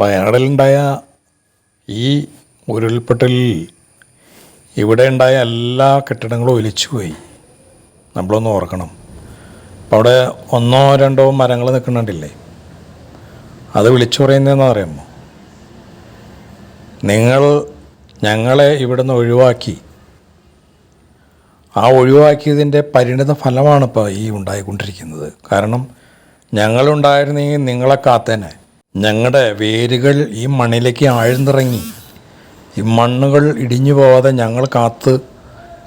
വയനാടിലുണ്ടായ ഈ ഉരുൾപൊട്ടലിൽ ഇവിടെ ഉണ്ടായ എല്ലാ കെട്ടിടങ്ങളും ഒലിച്ചുപോയി നമ്മളൊന്ന് ഓർക്കണം. അപ്പോൾ അവിടെ ഒന്നോ രണ്ടോ മരങ്ങൾ നിൽക്കുന്നുണ്ടില്ലേ? അത് വിളിച്ചു പറയുന്നതെന്ന് പറയുമ്പോൾ നിങ്ങൾ ഞങ്ങളെ ഇവിടുന്ന് ഒഴിവാക്കി. ആ ഒഴിവാക്കിയതിന്റെ പരിണിത ഫലമാണ് ഇപ്പോൾ ഈ ഉണ്ടായിക്കൊണ്ടിരിക്കുന്നത്. കാരണം ഞങ്ങളുണ്ടായിരുന്നെങ്കിൽ നിങ്ങളെ കാത്തേനെ ഞങ്ങളുടെ വേരുകൾ ഈ മണ്ണിലേക്ക് ആഴ്ന്നിറങ്ങി. ഈ മണ്ണുകൾ ഇടിഞ്ഞു പോവാതെ ഞങ്ങൾ കാത്ത്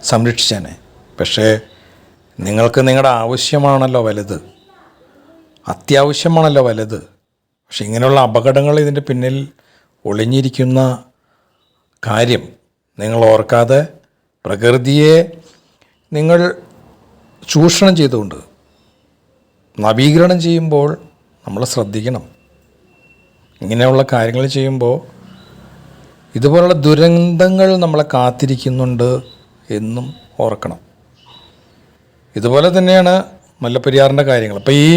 സംരക്ഷിച്ചേനെ. പക്ഷേ നിങ്ങൾക്ക് നിങ്ങളുടെ ആവശ്യമാണല്ലോ വലുത്. അത്യാവശ്യമാണല്ലോ വലുത്. പക്ഷെ ഇങ്ങനെയുള്ള അപകടങ്ങൾ ഇതിന്റെ പിന്നിൽ ഒളിഞ്ഞിരിക്കുന്ന കാര്യം നിങ്ങൾ ഓർക്കാതെ പ്രകൃതിയെ നിങ്ങൾ ചൂഷണം ചെയ്തുകൊണ്ട് നവീകരണം ചെയ്യുമ്പോൾ നമ്മൾ ശ്രദ്ധിക്കണം. ഇങ്ങനെയുള്ള കാര്യങ്ങൾ ചെയ്യുമ്പോൾ ഇതുപോലുള്ള ദുരന്തങ്ങൾ നമ്മളെ കാത്തിരിക്കുന്നുണ്ട് എന്നും ഓർക്കണം. ഇതുപോലെ തന്നെയാണ് മുല്ലപ്പെരിയാറിന്റെ കാര്യങ്ങൾ. അപ്പോൾ ഈ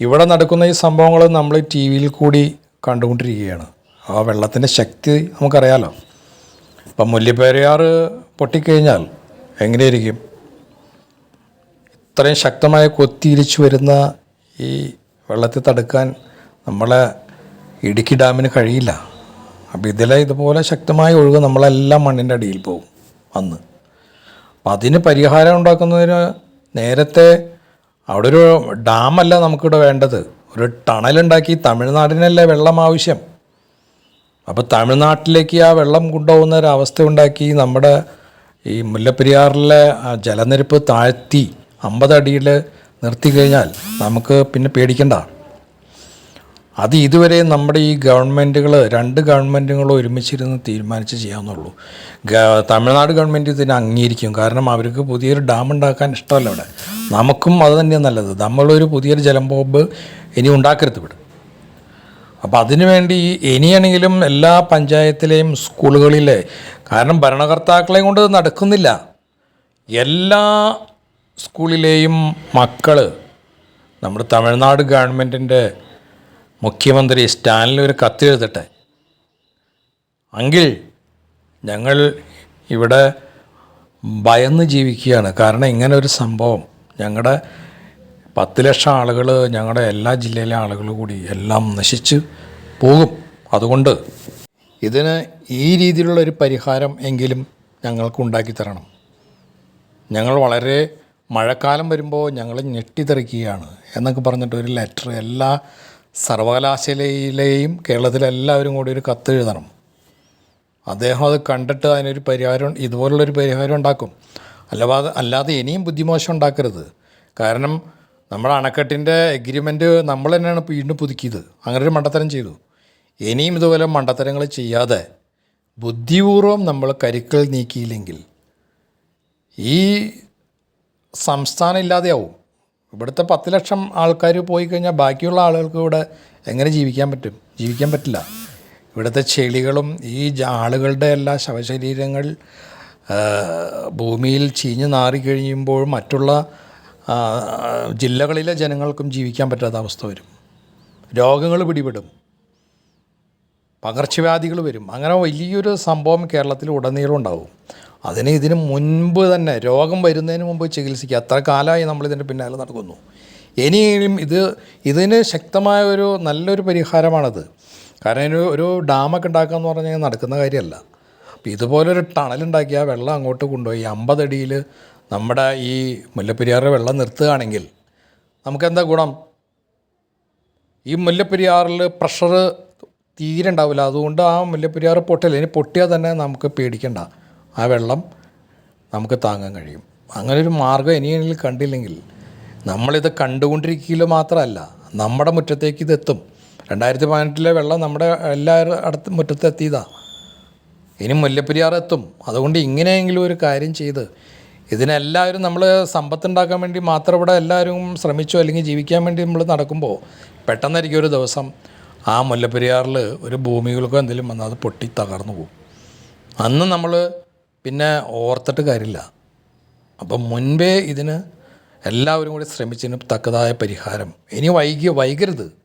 ഇവിടെ നടക്കുന്ന ഈ സംഭവങ്ങൾ നമ്മൾ ടി വിയിൽ കൂടി കണ്ടുകൊണ്ടിരിക്കുകയാണ്. ആ വെള്ളത്തിന്റെ ശക്തി നമുക്കറിയാലോ. ഇപ്പം മുല്ലപ്പെരിയാർ പൊട്ടിക്കഴിഞ്ഞാൽ എങ്ങനെയായിരിക്കും ഇത്രയും ശക്തമായ കൊത്തിയിരിച്ചു വരുന്ന ഈ വെള്ളത്തെ തടുക്കാൻ നമ്മളെ ഇടുക്കി ഡാമിന് കഴിയില്ല. അപ്പോൾ ഇതിലെ ഇതുപോലെ ശക്തമായ ഒഴുക്ക് നമ്മളെല്ലാം മണ്ണിന്റെ അടിയിൽ പോകും അന്ന് അപ്പം അതിന് പരിഹാരം ഉണ്ടാക്കുന്നതിന് നേരത്തെ അവിടെ ഒരു ഡാമല്ല നമുക്കിവിടെ വേണ്ടത്. ഒരു ടണലുണ്ടാക്കി തമിഴ്നാടിനല്ലേ വെള്ളം ആവശ്യം? അപ്പോൾ തമിഴ്നാട്ടിലേക്ക് ആ വെള്ളം കൊണ്ടുപോകുന്ന ഒരു അവസ്ഥ ഉണ്ടാക്കി നമ്മുടെ ഈ മുല്ലപ്പെരിയാറിലെ ജലനിരപ്പ് താഴ്ത്തി അമ്പതടിയിൽ നിർത്തി കഴിഞ്ഞാൽ നമുക്ക് പിന്നെ പേടിക്കണ്ട. അത് ഇതുവരെ നമ്മുടെ ഈ ഗവൺമെന്റുകൾ രണ്ട് ഗവൺമെന്റുകളും ഒരുമിച്ചിരുന്ന് തീരുമാനിച്ച് ചെയ്യാവുന്നുള്ളൂ. തമിഴ്നാട് ഗവൺമെന്റ് ഇതിനെ അംഗീകരിക്കും. കാരണം അവർക്ക് പുതിയൊരു ഡാം ഉണ്ടാക്കാൻ ഇഷ്ടമല്ല ഇവിടെ നമുക്കും അത് തന്നെയാണ് നല്ലത്. നമ്മളൊരു പുതിയൊരു ജലം ബോംബ് ഇനി ഉണ്ടാക്കരുത് ഇവിടെ. അപ്പോൾ അതിനുവേണ്ടി ഇനിയാണെങ്കിലും എല്ലാ പഞ്ചായത്തിലെയും സ്കൂളുകളിലെ കാരണം ഭരണകർത്താക്കളെയും കൊണ്ട് നടക്കുന്നില്ല. എല്ലാ സ്കൂളിലെയും മക്കൾ നമ്മുടെ തമിഴ്നാട് ഗവൺമെന്റിന്റെ മുഖ്യമന്ത്രി സ്റ്റാലിൻ ഒരു കത്തെഴുതട്ടെ എങ്കിൽ ഞങ്ങൾ ഇവിടെ ഭയന്ന് ജീവിക്കുകയാണ്. കാരണം ഇങ്ങനെ ഒരു സംഭവം ഞങ്ങളുടെ പത്ത് ലക്ഷം ആളുകൾ ഞങ്ങളുടെ എല്ലാ ജില്ലയിലെ ആളുകൾ കൂടി എല്ലാം നശിച്ച് പോകും. അതുകൊണ്ട് ഇതിന് ഈ രീതിയിലുള്ള ഒരു പരിഹാരം എങ്കിലും ഞങ്ങൾക്ക് ഉണ്ടാക്കി തരണം. ഞങ്ങൾ വളരെ മഴക്കാലം വരുമ്പോൾ ഞങ്ങൾ ഞെട്ടിത്തെറിക്കുകയാണ് എന്നൊക്കെ പറഞ്ഞിട്ട് ഒരു ലെറ്റർ എല്ലാ സർവകലാശാലയിലെയും കേരളത്തിലെല്ലാവരും കൂടി ഒരു കത്ത് എഴുതണം. അദ്ദേഹം അത് കണ്ടിട്ട് അതിനൊരു പരിഹാരം ഇതുപോലുള്ളൊരു പരിഹാരം ഉണ്ടാക്കും. അല്ലാതെ അല്ലാതെ ഇനിയും ബുദ്ധിമോശം ഉണ്ടാക്കരുത്. കാരണം നമ്മുടെ അണക്കെട്ടിന്റെ എഗ്രിമെന്റ് നമ്മൾ തന്നെയാണ് വീണ്ടും പുതുക്കിയത്. അങ്ങനെ ഒരു മണ്ടത്തരം ചെയ്തു. ഇനിയും ഇതുപോലെ മണ്ടത്തരങ്ങൾ ചെയ്യാതെ ബുദ്ധിപൂർവം നമ്മൾ കരുക്കൾ നീക്കിയില്ലെങ്കിൽ ഈ സംസ്ഥാനം ഇല്ലാതെയാവും. ഇവിടുത്തെ പത്ത് ലക്ഷം ആൾക്കാർ പോയി കഴിഞ്ഞാൽ ബാക്കിയുള്ള ആളുകൾക്ക് ഇവിടെ എങ്ങനെ ജീവിക്കാൻ പറ്റും? ജീവിക്കാൻ പറ്റില്ല. ഇവിടുത്തെ ചെളികളും ഈ ആളുകളുടെ എല്ലാ ശവശരീരങ്ങൾ ഭൂമിയിൽ ചീഞ്ഞ് നാറിക്കഴിയുമ്പോൾ മറ്റുള്ള ജില്ലകളിലെ ജനങ്ങൾക്കും ജീവിക്കാൻ പറ്റാത്ത അവസ്ഥ വരും. രോഗങ്ങൾ പിടിപെടും. പകർച്ചവ്യാധികൾ വരും. അങ്ങനെ വലിയൊരു സംഭവം കേരളത്തിൽ ഉടനീളം ഉണ്ടാവും. അതിന് ഇതിന് മുൻപ് തന്നെ രോഗം വരുന്നതിന് മുമ്പ് ചികിത്സിക്കുക. അത്ര കാലമായി നമ്മളിതിന്റെ പിന്നാലെ നടക്കുന്നു. ഇനിയും ഇത് ഇതിന് ശക്തമായ ഒരു നല്ലൊരു പരിഹാരമാണത്. കാരണം ഒരു ഒരു ഡാമൊക്കെ ഉണ്ടാക്കുക എന്ന് പറഞ്ഞാൽ നടക്കുന്ന കാര്യമല്ല. അപ്പോൾ ഇതുപോലൊരു ടണലുണ്ടാക്കിയാൽ വെള്ളം അങ്ങോട്ട് കൊണ്ടുപോയി അമ്പതടിയിൽ നമ്മുടെ ഈ മുല്ലപ്പെരിയാറിലെ വെള്ളം നിർത്തുകയാണെങ്കിൽ നമുക്കെന്താ ഗുണം? ഈ മുല്ലപ്പെരിയാറിൽ പ്രഷർ തീരെ ഉണ്ടാവില്ല. അതുകൊണ്ട് ആ മുല്ലപ്പെരിയാർ പൊട്ടില്ല. ഇനി പൊട്ടിയാൽ തന്നെ നമുക്ക് പേടിക്കണ്ട. ആ വെള്ളം നമുക്ക് താങ്ങാൻ കഴിയും. അങ്ങനെ ഒരു മാർഗം ഇനിയെങ്കിലും കണ്ടില്ലെങ്കിൽ നമ്മളിത് കണ്ടുകൊണ്ടിരിക്കുക മാത്രമല്ല നമ്മുടെ മുറ്റത്തേക്ക് ഇത് എത്തും. രണ്ടായിരത്തി പതിനെട്ടിലെ വെള്ളം നമ്മുടെ എല്ലാവരും അടുത്ത് മുറ്റത്ത് എത്തിയതാണ് ഇനി മുല്ലപ്പെരിയാർ എത്തും. അതുകൊണ്ട് ഇങ്ങനെയെങ്കിലും ഒരു കാര്യം ചെയ്ത് ഇതിനെല്ലാവരും നമ്മൾ സമ്പത്തുണ്ടാക്കാൻ വേണ്ടി മാത്രം ഇവിടെ എല്ലാവരും ശ്രമിച്ചു അല്ലെങ്കിൽ ജീവിക്കാൻ വേണ്ടി നമ്മൾ നടക്കുമ്പോൾ പെട്ടെന്നായിരിക്കും ഒരു ദിവസം ആ മുല്ലപ്പെരിയാറിൽ ഒരു ഭൂമികൾക്കോ എന്തെങ്കിലും വന്നാൽ അത് പൊട്ടി തകർന്നു പോകും. അന്ന് നമ്മൾ പിന്നെ ഓർത്തിട്ട് കാര്യമില്ല. അപ്പം മുൻപേ ഇതിന് എല്ലാവരും കൂടി ശ്രമിച്ചതിന് തക്കതായ പരിഹാരം. ഇനി വൈകി വൈകരുത്.